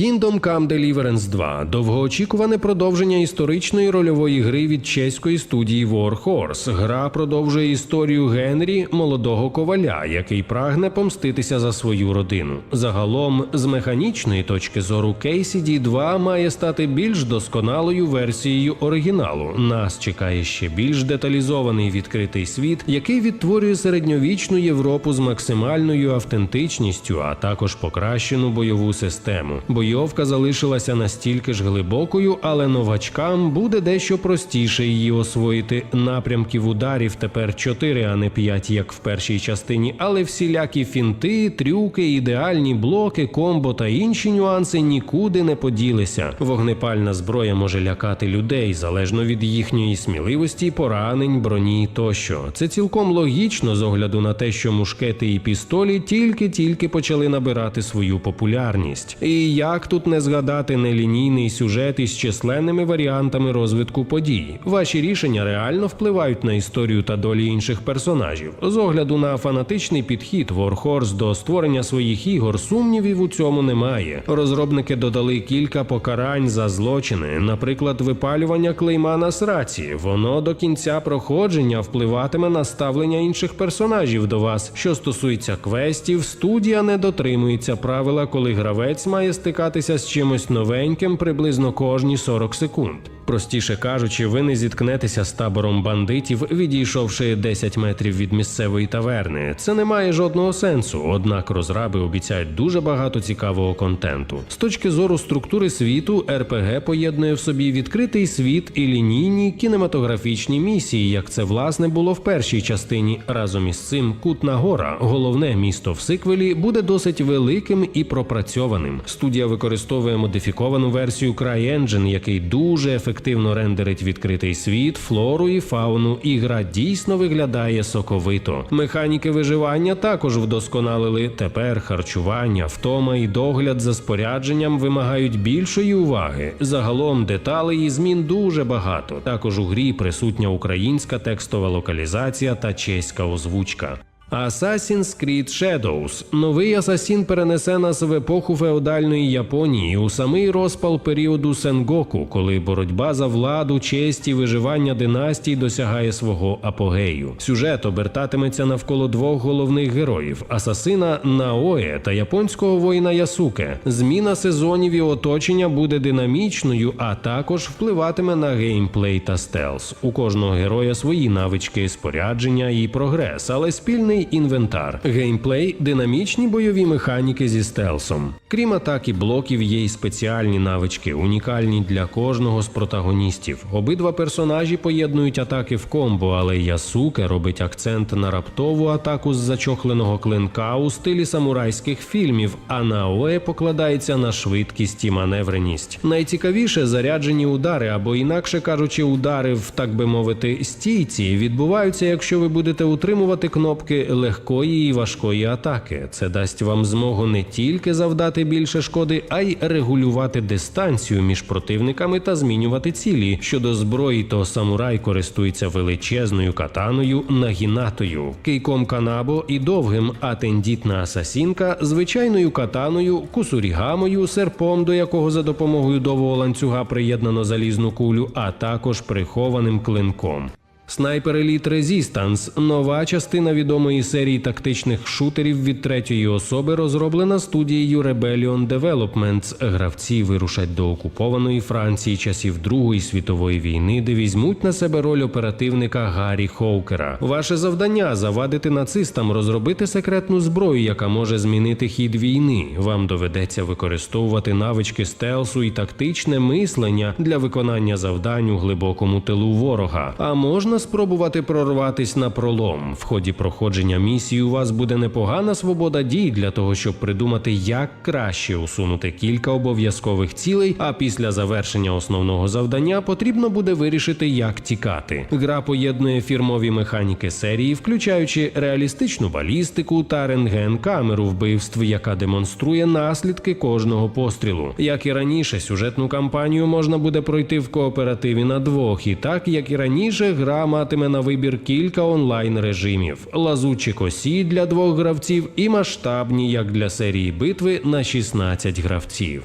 Kingdom Come Deliverance 2 – довгоочікуване продовження історичної рольової гри від чеської студії Warhorse. Гра продовжує історію Генрі, молодого коваля, який прагне помститися за свою родину. Загалом, з механічної точки зору, KCD 2 має стати більш досконалою версією оригіналу. Нас чекає ще більш деталізований відкритий світ, який відтворює середньовічну Європу з максимальною автентичністю, а також покращену бойову систему. Бойовка залишилася настільки ж глибокою, але новачкам буде дещо простіше її освоїти. Напрямків ударів тепер 4, а не 5, як в першій частині, але всілякі фінти, трюки, ідеальні блоки, комбо та інші нюанси нікуди не поділися. Вогнепальна зброя може лякати людей залежно від їхньої сміливості, поранень, броні тощо. Це цілком логічно з огляду на те, що мушкети і пістолі тільки-тільки почали набирати свою популярність. І як тут не згадати нелінійний сюжет із численними варіантами розвитку подій? Ваші рішення реально впливають на історію та долі інших персонажів. З огляду на фанатичний підхід Warhorse до створення своїх ігор сумнівів у цьому немає. Розробники додали кілька покарань за злочини, наприклад, випалювання клейма на сраці. Воно до кінця проходження впливатиме на ставлення інших персонажів до вас. Що стосується квестів, студія не дотримується правила, коли гравець має стикатися з чимось новеньким приблизно кожні 40 секунд. Простіше кажучи, ви не зіткнетеся з табором бандитів, відійшовши 10 метрів від місцевої таверни. Це не має жодного сенсу, однак розраби обіцяють дуже багато цікавого контенту. З точки зору структури світу, РПГ поєднує в собі відкритий світ і лінійні кінематографічні місії, як це власне було в першій частині. Разом із цим Кутна Гора, головне місто в сиквелі, буде досить великим і пропрацьованим. Студія використовує модифіковану версію CryEngine, який дуже ефективно рендерить відкритий світ, флору і фауну, і гра дійсно виглядає соковито. Механіки виживання також вдосконалили. Тепер харчування, втома і догляд за спорядженням вимагають більшої уваги. Загалом деталей і змін дуже багато. Також у грі присутня українська текстова локалізація та чеська озвучка. Assassin's Creed Shadows. Новий асасін перенесе нас в епоху феодальної Японії у самий розпал періоду Сенгоку, коли боротьба за владу, честь і виживання династій досягає свого апогею. Сюжет обертатиметься навколо двох головних героїв: асасина Наое та японського воїна Ясуке. Зміна сезонів і оточення буде динамічною, а також впливатиме на геймплей та стелс. У кожного героя свої навички, спорядження і прогрес, але спільний інвентар, геймплей, динамічні бойові механіки зі стелсом. Крім атаки блоків, є й спеціальні навички, унікальні для кожного з протагоністів. Обидва персонажі поєднують атаки в комбо, але Ясуке робить акцент на раптову атаку з зачохленого клинка у стилі самурайських фільмів, а Наое покладається на швидкість і маневреність. Найцікавіше заряджені удари, або інакше кажучи, удари в так би мовити стійці відбуваються, якщо ви будете утримувати кнопки легкої і важкої атаки. Це дасть вам змогу не тільки завдати більше шкоди, а й регулювати дистанцію між противниками та змінювати цілі. Щодо зброї, то самурай користується величезною катаною нагінатою, кейком канабо і довгим, а тендітна асасінка звичайною катаною, кусурігамою, серпом, до якого за допомогою довгого ланцюга приєднано залізну кулю, а також прихованим клинком. Снайпер Elite Resistance – нова частина відомої серії тактичних шутерів від третьої особи, розроблена студією Rebellion Developments. Гравці вирушать до окупованої Франції часів Другої світової війни, де візьмуть на себе роль оперативника Гаррі Хоукера. Ваше завдання завадити нацистам розробити секретну зброю, яка може змінити хід війни. Вам доведеться використовувати навички стелсу і тактичне мислення для виконання завдань у глибокому тилу ворога. А можна спробувати прорватись на пролом. В ході проходження місії у вас буде непогана свобода дій для того, щоб придумати, як краще усунути кілька обов'язкових цілей. А після завершення основного завдання потрібно буде вирішити, як тікати. Гра поєднує фірмові механіки серії, включаючи реалістичну балістику та рентген-камеру вбивств, яка демонструє наслідки кожного пострілу. Як і раніше, сюжетну кампанію можна буде пройти в кооперативі на двох, і так як і раніше, гра матиме на вибір кілька онлайн режимів: лазучі косі для двох гравців і масштабні, як для серії битви на 16 гравців.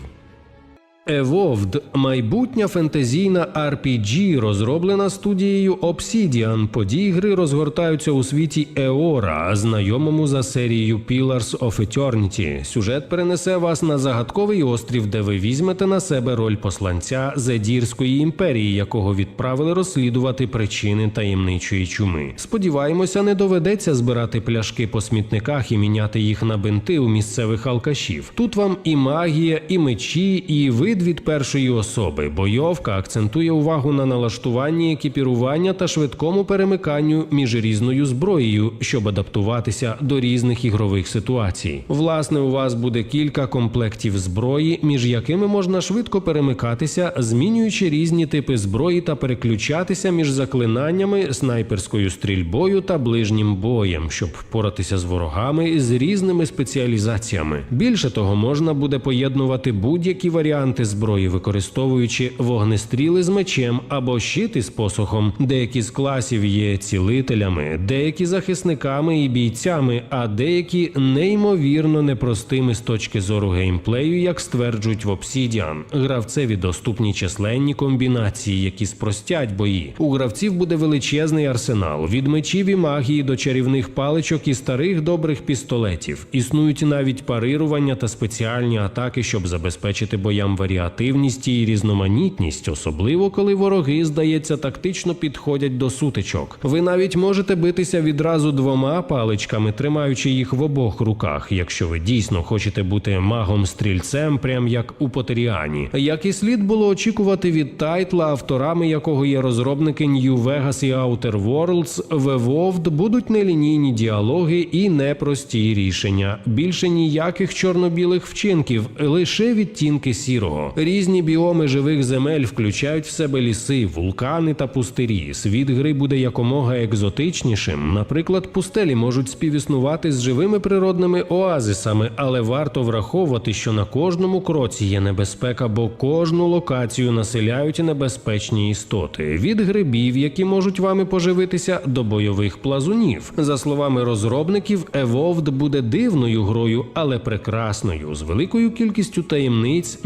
Evolved – майбутня фентезійна RPG, розроблена студією Obsidian. Події гри розгортаються у світі Еора, знайомому за серією Pillars of Eternity. Сюжет перенесе вас на загадковий острів, де ви візьмете на себе роль посланця Зедірської імперії, якого відправили розслідувати причини таємничої чуми. Сподіваємося, не доведеться збирати пляшки по смітниках і міняти їх на бинти у місцевих алкашів. Тут вам і магія, і мечі, і вид від першої особи. Бойовка акцентує увагу на налаштуванні екіпірування та швидкому перемиканню між різною зброєю, щоб адаптуватися до різних ігрових ситуацій. Власне, у вас буде кілька комплектів зброї, між якими можна швидко перемикатися, змінюючи різні типи зброї та переключатися між заклинаннями, снайперською стрільбою та ближнім боєм, щоб впоратися з ворогами з різними спеціалізаціями. Більше того, можна буде поєднувати будь-які варіанти зброї, використовуючи вогнестріли з мечем або щити з посохом. Деякі з класів є цілителями, деякі захисниками і бійцями, а деякі неймовірно непростими з точки зору геймплею, як стверджують в Obsidian. Гравцеві доступні численні комбінації, які спростять бої. У гравців буде величезний арсенал від мечів і магії до чарівних паличок і старих добрих пістолетів. Існують навіть парирування та спеціальні атаки, щоб забезпечити боям варіативність і різноманітність, особливо коли вороги, здається, тактично підходять до сутичок. Ви навіть можете битися відразу двома паличками, тримаючи їх в обох руках, якщо ви дійсно хочете бути магом-стрільцем, прям як у Потеріані. Як і слід було очікувати від тайтла, авторами якого є розробники New Vegas і Outer Worlds, в Evolved будуть нелінійні діалоги і непрості рішення. Більше ніяких чорно-білих вчинків, лише відтінки сірого. Різні біоми живих земель включають в себе ліси, вулкани та пустирі. Світ гри буде якомога екзотичнішим. Наприклад, пустелі можуть співіснувати з живими природними оазисами, але варто враховувати, що на кожному кроці є небезпека, бо кожну локацію населяють небезпечні істоти від грибів, які можуть вами поживитися, до бойових плазунів. За словами розробників, Evolved буде дивною грою, але прекрасною, з великою кількістю таємниць,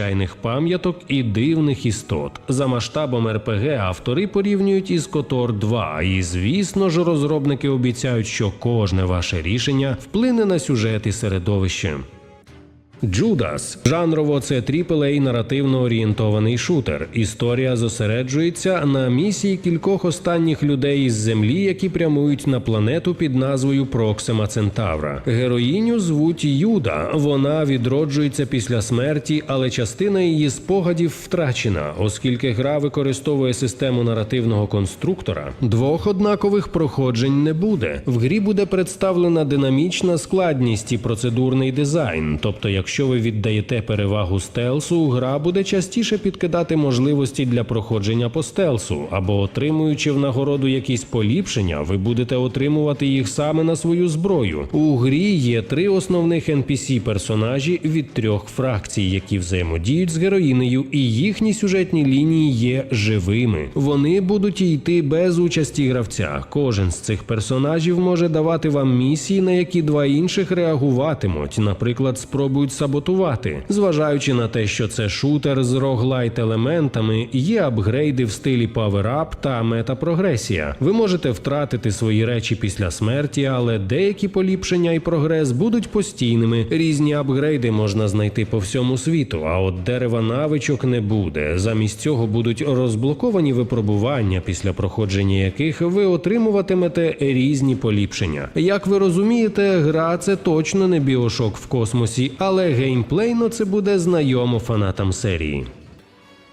незвичайних пам'яток і дивних істот. За масштабом РПГ автори порівнюють із Котор 2, і звісно ж, розробники обіцяють, що кожне ваше рішення вплине на сюжет і середовище. Джудас жанрово це AAA наративно орієнтований шутер. Історія зосереджується на місії кількох останніх людей із землі, які прямують на планету під назвою Проксима Центавра. Героїню звуть Юда. Вона відроджується після смерті, але частина її спогадів втрачена, оскільки гра використовує систему наративного конструктора. Двох однакових проходжень не буде. В грі буде представлена динамічна складність і процедурний дизайн. Тобто, якщо ви віддаєте перевагу стелсу, гра буде частіше підкидати можливості для проходження по стелсу, або отримуючи в нагороду якісь поліпшення, ви будете отримувати їх саме на свою зброю. У грі є три основних NPC персонажі від трьох фракцій, які взаємодіють з героїнею, і їхні сюжетні лінії є живими. Вони будуть йти без участі гравця. Кожен з цих персонажів може давати вам місії, на які два інших реагуватимуть. Наприклад, спробують саботувати. Зважаючи на те, що це шутер з роглайт елементами, є апгрейди в стилі паверап та метапрогресія. Ви можете втратити свої речі після смерті, але деякі поліпшення і прогрес будуть постійними. Різні апгрейди можна знайти по всьому світу, а от дерева навичок не буде. Замість цього будуть розблоковані випробування, після проходження яких ви отримуватимете різні поліпшення. Як ви розумієте, гра це точно не біошок в космосі, але геймплейно це буде знайомо фанатам серії.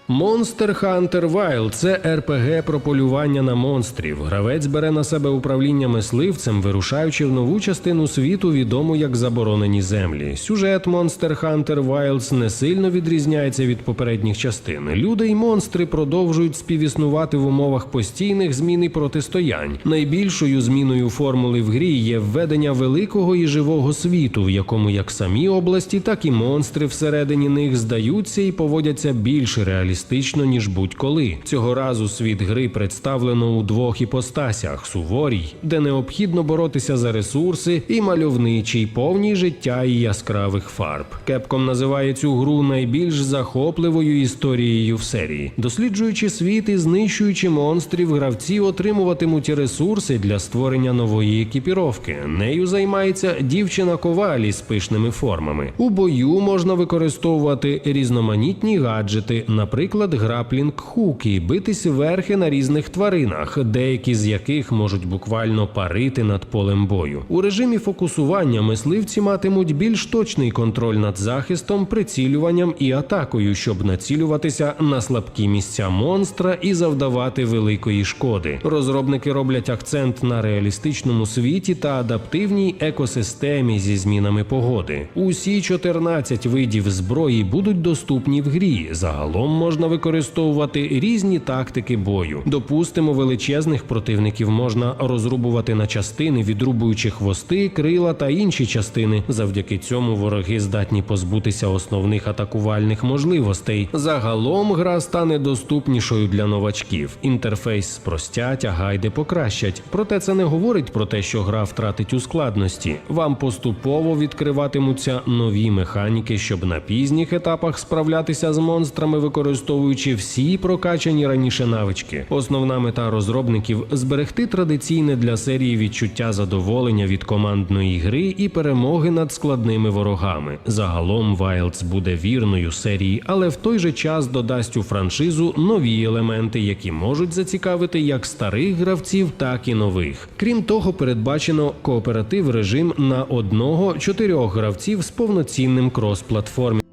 Monster Hunter Wild – це РПГ про полювання на монстрів. Гравець бере на себе управління мисливцем, вирушаючи в нову частину світу, відому як заборонені землі. Сюжет Monster Hunter Wilds не сильно відрізняється від попередніх частин. Люди й монстри продовжують співіснувати в умовах постійних змін і протистоянь. Найбільшою зміною формули в грі є введення великого і живого світу, в якому як самі області, так і монстри всередині них здаються і поводяться більш реалістично реалістично ніж будь-коли. Цього разу світ гри представлено у двох іпостасях: суворій, де необхідно боротися за ресурси, і мальовничий, повній життя і яскравих фарб. Кепком називає цю гру найбільш захопливою історією в серії. Досліджуючи світ і знищуючи монстрів, гравці отримуватимуть ресурси для створення нової екіпіровки. Нею займається дівчина ковалі з пишними формами. У бою можна використовувати різноманітні гаджети, наприклад, граплінг хук і битись верхи на різних тваринах, деякі з яких можуть буквально парити над полем бою. У режимі фокусування мисливці матимуть більш точний контроль над захистом, прицілюванням і атакою, щоб націлюватися на слабкі місця монстра і завдавати великої шкоди. Розробники роблять акцент на реалістичному світі та адаптивній екосистемі зі змінами погоди. Усі 14 видів зброї будуть доступні в грі. Загалом можна використовувати різні тактики бою. Допустимо, величезних противників можна розрубувати на частини, відрубуючи хвости, крила та інші частини. Завдяки цьому вороги здатні позбутися основних атакувальних можливостей. Загалом гра стане доступнішою для новачків. Інтерфейс спростять, а гайди покращать. Проте це не говорить про те, що гра втратить у складності. Вам поступово відкриватимуться нові механіки, щоб на пізніх етапах справлятися з монстрами, використовуючи всі прокачані раніше навички. Основна мета розробників зберегти традиційне для серії відчуття задоволення від командної гри і перемоги над складними ворогами. Загалом Wilds буде вірною серії, але в той же час додасть у франшизу нові елементи, які можуть зацікавити як старих гравців, так і нових. Крім того, передбачено кооператив режим на одного чотирьох гравців з повноцінним крос-платформі.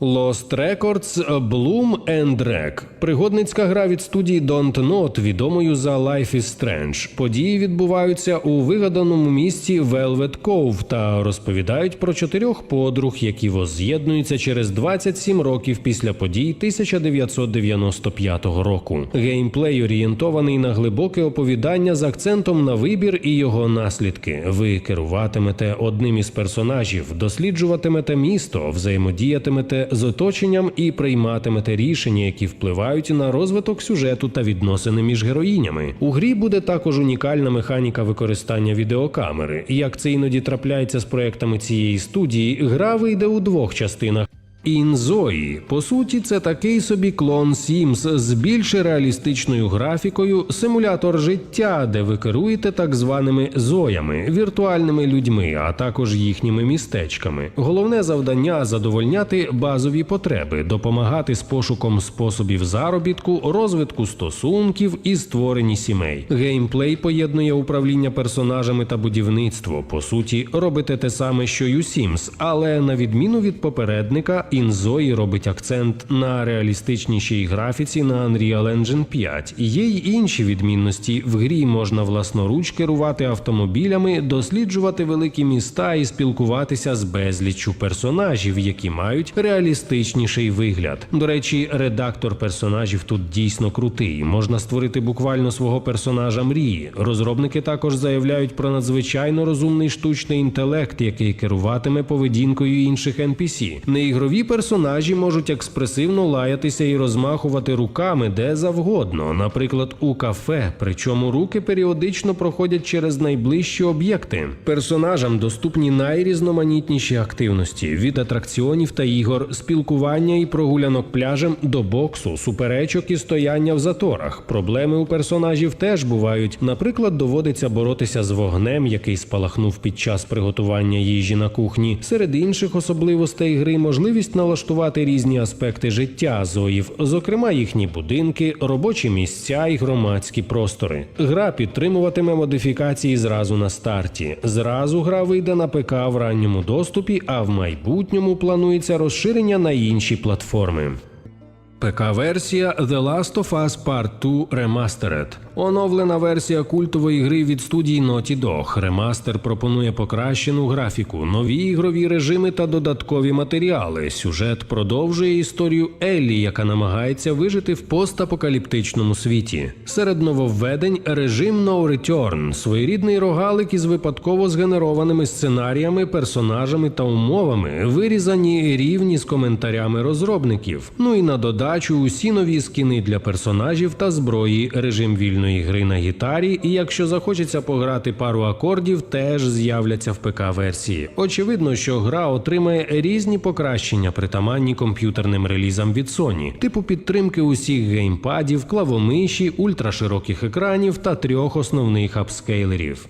Lost Records Bloom and Drag – пригодницька гра від студії Don't Not, відомою за Life is Strange. Події відбуваються у вигаданому місті Velvet Cove та розповідають про чотирьох подруг, які возз'єднуються через 27 років після подій 1995 року. Геймплей орієнтований на глибоке оповідання з акцентом на вибір і його наслідки. Ви керуватимете одним із персонажів, досліджуватимете місто, взаємодіятимете з оточенням і прийматимете рішення, які впливають на розвиток сюжету та відносини між героїнями. У грі буде також унікальна механіка використання відеокамери. Як це іноді трапляється з проектами цієї студії, гра вийде у двох частинах. Інзої, по суті, це такий собі клон Sims з більш реалістичною графікою, симулятор життя, де ви керуєте так званими зоями, віртуальними людьми, а також їхніми містечками. Головне завдання задовольняти базові потреби, допомагати з пошуком способів заробітку, розвитку стосунків і створенні сімей. Геймплей поєднує управління персонажами та будівництво. По суті, робите те саме, що й у Sims, але на відміну від попередника. Інзої робить акцент на реалістичнішій графіці на Unreal Engine 5. Є й інші відмінності. В грі можна власноруч керувати автомобілями, досліджувати великі міста і спілкуватися з безліччю персонажів, які мають реалістичніший вигляд. До речі, редактор персонажів тут дійсно крутий. Можна створити буквально свого персонажа мрії. Розробники також заявляють про надзвичайно розумний штучний інтелект, який керуватиме поведінкою інших NPC. Неігрові персонажі можуть експресивно лаятися і розмахувати руками де завгодно, наприклад, у кафе. Причому руки періодично проходять через найближчі об'єкти. Персонажам доступні найрізноманітніші активності від атракціонів та ігор, спілкування і прогулянок пляжем до боксу, суперечок і стояння в заторах. Проблеми у персонажів теж бувають. Наприклад, доводиться боротися з вогнем, який спалахнув під час приготування їжі на кухні. Серед інших особливостей гри можливість налаштувати різні аспекти життя зоїв, зокрема їхні будинки, робочі місця і громадські простори. Гра підтримуватиме модифікації зразу на старті. Зразу гра вийде на ПК в ранньому доступі, а в майбутньому планується розширення на інші платформи. ПК-версія The Last of Us Part 2 Remastered. Оновлена версія культової гри від студії Naughty Dog. Ремастер пропонує покращену графіку, нові ігрові режими та додаткові матеріали. Сюжет продовжує історію Еллі, яка намагається вижити в постапокаліптичному світі. Серед нововведень режим No Return – своєрідний рогалик із випадково згенерованими сценаріями, персонажами та умовами, вирізані рівні з коментарями розробників. Ну і на додачу усі нові скіни для персонажів та зброї, режим вільної гри на гітарі. І якщо захочеться пограти пару акордів, теж з'являться в ПК-версії. Очевидно, що гра отримає різні покращення, притаманні комп'ютерним релізам від Sony, типу підтримки усіх геймпадів, клавомиші, ультрашироких екранів та трьох основних апскейлерів.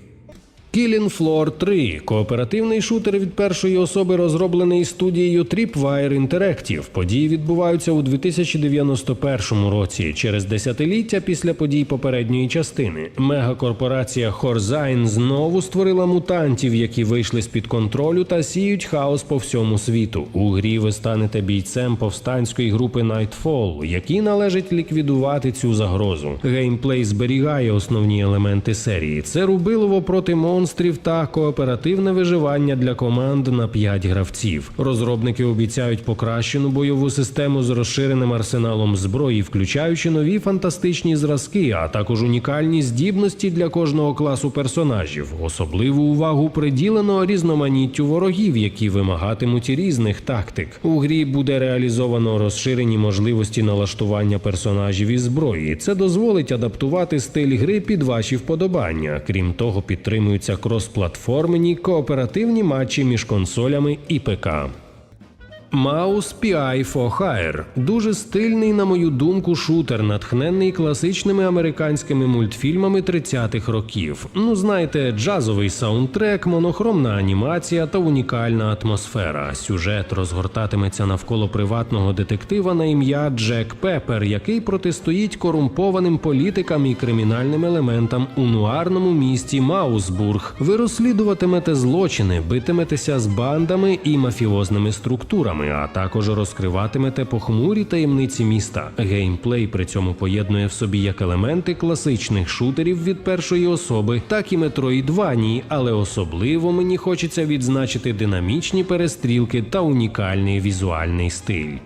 Killing Floor 3 – кооперативний шутер від першої особи, розроблений студією Tripwire Interactive. Події відбуваються у 2091 році, через десятиліття після подій попередньої частини. Мегакорпорація Хорзайн знову створила мутантів, які вийшли з під контролю та сіють хаос по всьому світу. У грі ви станете бійцем повстанської групи Nightfall, якій належить ліквідувати цю загрозу. Геймплей зберігає основні елементи серії. Це рубилово проти монстрів та кооперативне виживання для команд на 5 гравців. Розробники обіцяють покращену бойову систему з розширеним арсеналом зброї, включаючи нові фантастичні зразки, а також унікальні здібності для кожного класу персонажів. Особливу увагу приділено різноманіттю ворогів, які вимагатимуть різних тактик. У грі буде реалізовано розширені можливості налаштування персонажів і зброї. Це дозволить адаптувати стиль гри під ваші вподобання. Крім того, підтримуються кросплатформені кооперативні матчі між консолями і ПК. Mouse PI for Hire – дуже стильний, на мою думку, шутер, натхнений класичними американськими мультфільмами 30-х років. Ну, знаєте, джазовий саундтрек, монохромна анімація та унікальна атмосфера. Сюжет розгортатиметься навколо приватного детектива на ім'я Джек Пеппер, який протистоїть корумпованим політикам і кримінальним елементам у нуарному місті Маусбург. Ви розслідуватимете злочини, битиметеся з бандами і мафіозними структурами а також розкриватимете похмурі таємниці міста. Геймплей при цьому поєднує в собі як елементи класичних шутерів від першої особи, так і метроїдванії, але особливо мені хочеться відзначити динамічні перестрілки та унікальний візуальний стиль.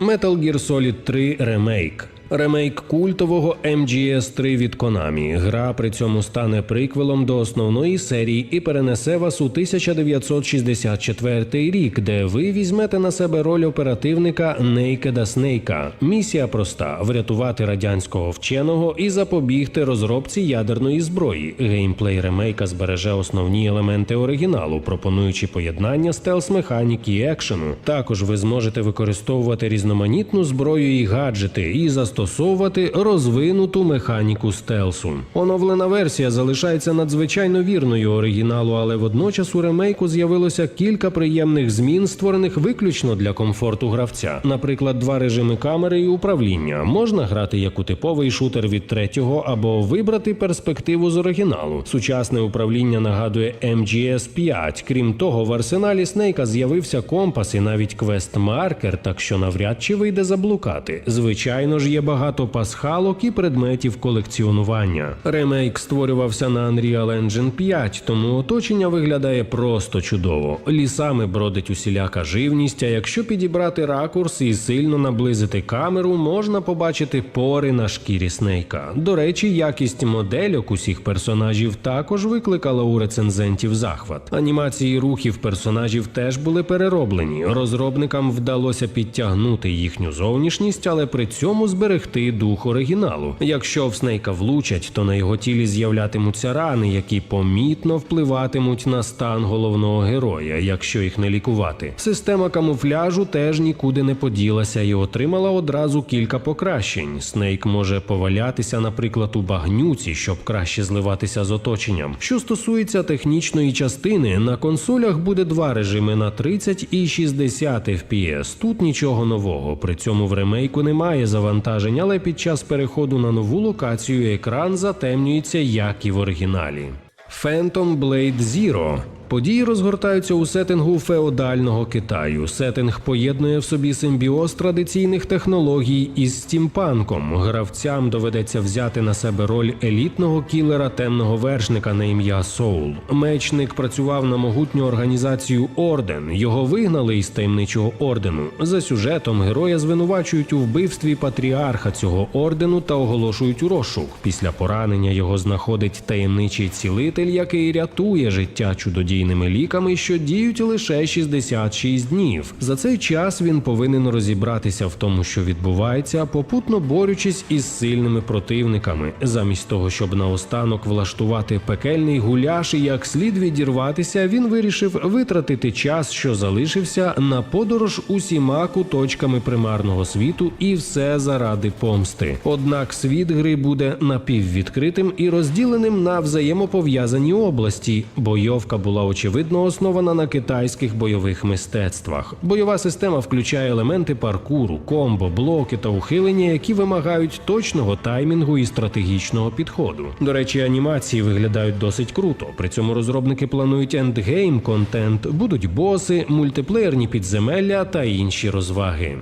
Metal Gear Solid 3 Remake Ремейк культового MGS3 від Konami. Гра при цьому стане приквелом до основної серії і перенесе вас у 1964 рік, де ви візьмете на себе роль оперативника Нейкеда Снейка. Місія проста: врятувати радянського вченого і запобігти розробці ядерної зброї. Геймплей ремейка збереже основні елементи оригіналу, пропонуючи поєднання стелс-механіки і екшену. Також ви зможете використовувати різноманітну зброю і гаджети і застосовувати застосовувати розвинуту механіку стелсу. Оновлена версія залишається надзвичайно вірною оригіналу, але водночас у ремейку з'явилося кілька приємних змін, створених виключно для комфорту гравця. Наприклад, два режими камери і управління. Можна грати як у типовий шутер від третього або вибрати перспективу з оригіналу. Сучасне управління нагадує MGS 5. Крім того, в арсеналі Снейка з'явився компас і навіть квест-маркер, так що навряд чи вийде заблукати. Звичайно ж, є багато пасхалок і предметів колекціонування. Ремейк створювався на Unreal Engine 5, тому оточення виглядає просто чудово. Лісами бродить усіляка живність. А якщо підібрати ракурс і сильно наблизити камеру, можна побачити пори на шкірі Снейка. До речі, якість модельок усіх персонажів також викликала у рецензентів захват. Анімації рухів персонажів теж були перероблені. Розробникам вдалося підтягнути їхню зовнішність, але при цьому зберегти дух оригіналу. Якщо в Снейка влучать, то на його тілі з'являтимуться рани, які помітно впливатимуть на стан головного героя, якщо їх не лікувати. Система камуфляжу теж нікуди не поділася і отримала одразу кілька покращень. Снейк може повалятися, наприклад, у багнюці, щоб краще зливатися з оточенням. Що стосується технічної частини, на консолях буде два режими на 30 і 60 FPS. Тут нічого нового. При цьому в ремейку немає завантажень, але під час переходу на нову локацію екран затемнюється, як і в оригіналі. Phantom Blade Zero Події розгортаються у сеттингу феодального Китаю. Сеттинг поєднує в собі симбіоз традиційних технологій із стімпанком. Гравцям доведеться взяти на себе роль елітного кілера темного вершника на ім'я Соул. Мечник працював на могутню організацію Орден. Його вигнали із таємничого ордену. За сюжетом героя звинувачують у вбивстві патріарха цього ордену та оголошують у розшук. Після поранення його знаходить таємничий цілитель, який рятує життя чудодійними ліками, що діють лише 66 днів. За цей час він повинен розібратися в тому, що відбувається, попутно борючись із сильними противниками, замість того, щоб наостанок влаштувати пекельний гуляш і як слід відірватися, він вирішив витратити час, що залишився, на подорож усіма куточками примарного світу, і все заради помсти. Однак світ гри буде напіввідкритим і розділеним на взаємопов'язані області. Бойовка була очевидно основана на китайських бойових мистецтвах. Бойова система включає елементи паркуру, комбо, блоки та ухилення, які вимагають точного таймінгу і стратегічного підходу. До речі, анімації виглядають досить круто. При цьому розробники планують ендгейм контент, будуть боси, мультиплеєрні підземелля та інші розваги.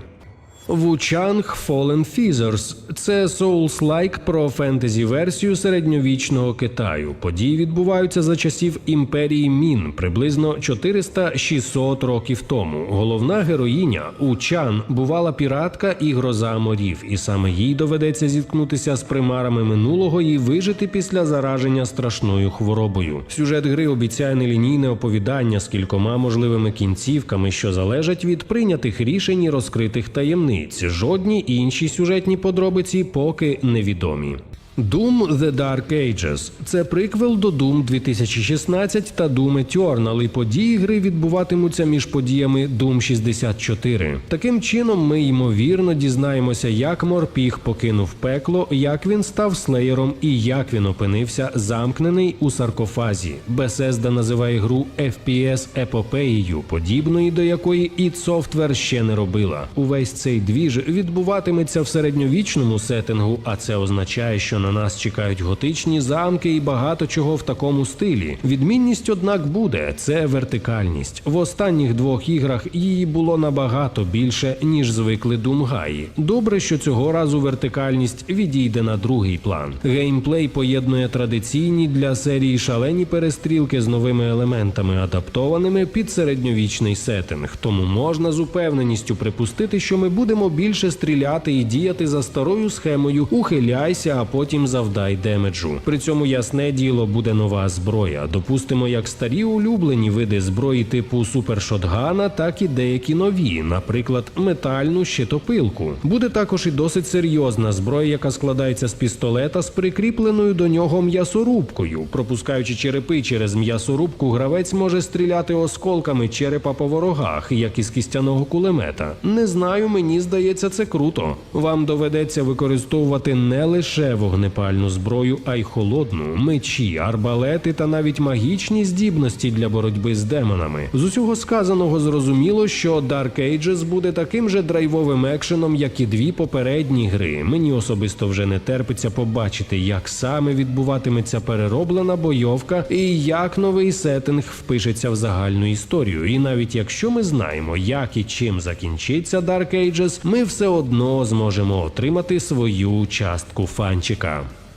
Вучанг Fallen Feathers – це Souls-like про фентезі-версію середньовічного Китаю. Події відбуваються за часів імперії Мін, приблизно 400-600 років тому. Головна героїня Учан бувала піратка і гроза морів, і саме їй доведеться зіткнутися з примарами минулого і вижити після зараження страшною хворобою. Сюжет гри обіцяє нелінійне оповідання з кількома можливими кінцівками, що залежать від прийнятих рішень і розкритих таємниць. Жодні інші сюжетні подробиці поки невідомі. Doom The Dark Ages – це приквел до Doom 2016 та Doom Eternal, і події гри відбуватимуться між подіями Doom 64. Таким чином, ми ймовірно дізнаємося, як Морпіг покинув пекло, як він став слеєром і як він опинився замкнений у саркофазі. Bethesda називає гру FPS епопеєю, подібної до якої id Software ще не робила. Увесь цей двіж відбуватиметься в середньовічному сеттингу, а це означає, що на нас чекають готичні замки і багато чого в такому стилі. Відмінність, однак, буде це вертикальність. В останніх двох іграх її було набагато більше, ніж звикли думгаї. Добре, що цього разу вертикальність відійде на другий план. Геймплей поєднує традиційні для серії шалені перестрілки з новими елементами, адаптованими під середньовічний сеттинг. Тому можна з упевненістю припустити, що ми будемо більше стріляти і діяти за старою схемою Ухиляйся, а потім завдай демеджу. При цьому ясне діло буде нова зброя. Допустимо, як старі улюблені види зброї типу супершотгана, так і деякі нові, наприклад, метальну щитопилку. Буде також і досить серйозна зброя, яка складається з пістолета з прикріпленою до нього м'ясорубкою. Пропускаючи черепи через м'ясорубку, гравець може стріляти осколками черепа по ворогах, як із кістяного кулемета. Не знаю, мені здається, це круто. Вам доведеться використовувати не лише вогнепальну зброю, а й холодну, мечі, арбалети та навіть магічні здібності для боротьби з демонами. З усього сказаного зрозуміло, що Dark Ages буде таким же драйвовим екшеном, як і дві попередні гри. Мені особисто вже не терпиться побачити, як саме відбуватиметься перероблена бойовка і як новий сеттинг впишеться в загальну історію. І навіть якщо ми знаємо, як і чим закінчиться Dark Ages, ми все одно зможемо отримати свою частку фанчика. Marco.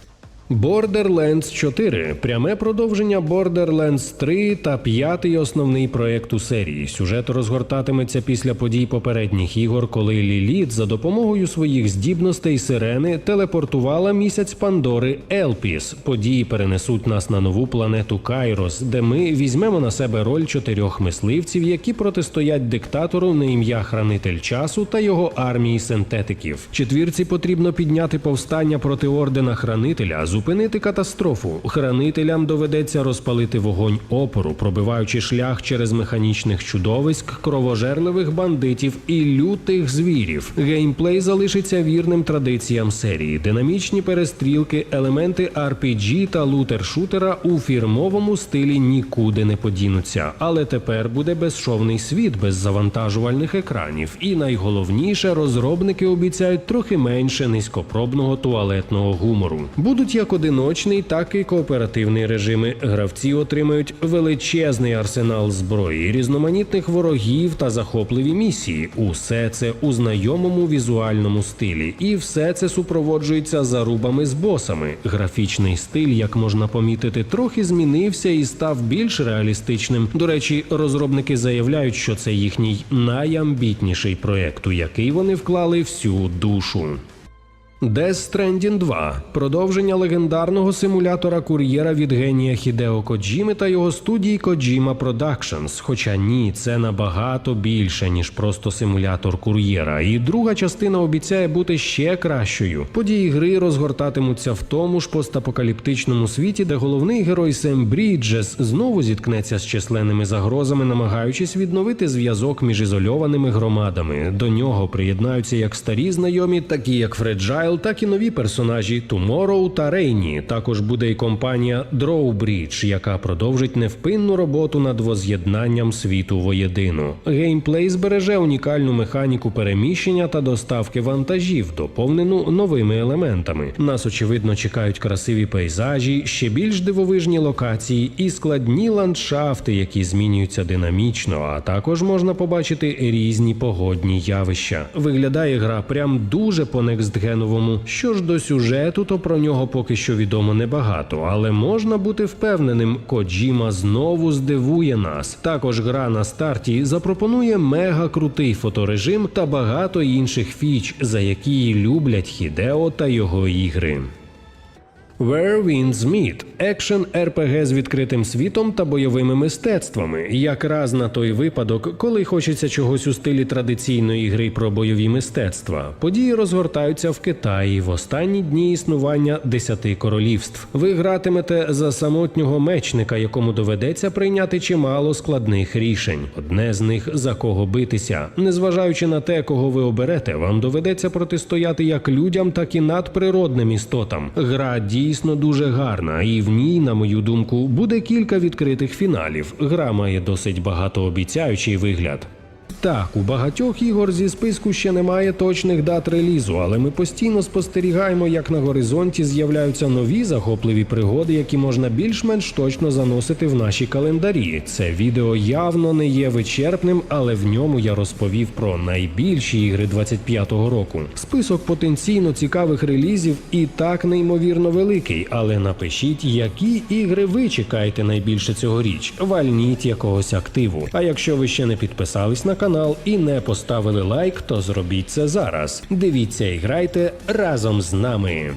Borderlands 4 – пряме продовження Borderlands 3 та п'ятий основний проект у серії. Сюжет розгортатиметься після подій попередніх ігор, коли Ліліт за допомогою своїх здібностей сирени телепортувала місяць Пандори Елпіс. Події перенесуть нас на нову планету Кайрос, де ми візьмемо на себе роль чотирьох мисливців, які протистоять диктатору на ім'я Хранитель часу та його армії синтетиків. Четвірці потрібно підняти повстання проти ордена хранителя, зупинити катастрофу. Хранителям доведеться розпалити вогонь опору, пробиваючи шлях через механічних чудовиськ, кровожерливих бандитів і лютих звірів. Геймплей залишиться вірним традиціям серії, динамічні перестрілки, елементи RPG та лутер-шутера у фірмовому стилі нікуди не подінуться. Але тепер буде безшовний світ без завантажувальних екранів. І найголовніше, розробники обіцяють трохи менше низькопробного туалетного гумору. Будуть як як одиночний, так і кооперативний режими. Гравці отримають величезний арсенал зброї, різноманітних ворогів та захопливі місії. Усе це у знайомому візуальному стилі, і все це супроводжується зарубами з босами. Графічний стиль, як можна помітити, трохи змінився і став більш реалістичним. До речі, розробники заявляють, що це їхній найамбітніший проект, у який вони вклали всю душу. Death Stranding 2 – продовження легендарного симулятора кур'єра від генія Хідео Коджіми та його студії Kojima Productions. Хоча ні, це набагато більше ніж просто симулятор кур'єра. І друга частина обіцяє бути ще кращою. Події гри розгортатимуться в тому ж постапокаліптичному світі, де головний герой Сем Бріджес знову зіткнеться з численними загрозами, намагаючись відновити зв'язок між ізольованими громадами. До нього приєднаються як старі знайомі, такі як Фреджайл, так і нові персонажі Тумороу та Рейні. Також буде і компанія Drawbridge, яка продовжить невпинну роботу над воз'єднанням світу воєдину. Геймплей збереже унікальну механіку переміщення та доставки вантажів, доповнену новими елементами. Нас очевидно чекають красиві пейзажі, ще більш дивовижні локації і складні ландшафти, які змінюються динамічно. А також можна побачити різні погодні явища. Виглядає гра прям дуже по некстгеновому. Що ж до сюжету, то про нього поки що відомо небагато, але можна бути впевненим, Коджіма знову здивує нас. Також гра на старті запропонує мега крутий фоторежим та багато інших фіч, за які люблять Хідео та його ігри. Where Winds Meet – екшен РПГ з відкритим світом та бойовими мистецтвами, якраз на той випадок, коли хочеться чогось у стилі традиційної гри про бойові мистецтва. Події розгортаються в Китаї в останні дні існування десяти королівств. Ви гратимете за самотнього мечника, якому доведеться прийняти чимало складних рішень. Одне з них за кого битися. Незважаючи на те, кого ви оберете, вам доведеться протистояти як людям, так і надприродним істотам. Гра дійсно дуже гарна, і в ній, на мою думку, буде кілька відкритих фіналів. Гра має досить багатообіцяючий вигляд. Так, у багатьох ігор зі списку ще немає точних дат релізу, але ми постійно спостерігаємо, як на горизонті з'являються нові захопливі пригоди, які можна більш-менш точно заносити в наші календарі. Це відео явно не є вичерпним, але в ньому я розповів про найбільші ігри 25-го року. Список потенційно цікавих релізів і так неймовірно великий. Але напишіть, які ігри ви чекаєте найбільше цьогоріч. Вальніть якогось активу. А якщо ви ще не підписались на канал і не поставили лайк, то зробіть це зараз. Дивіться і грайте разом з нами.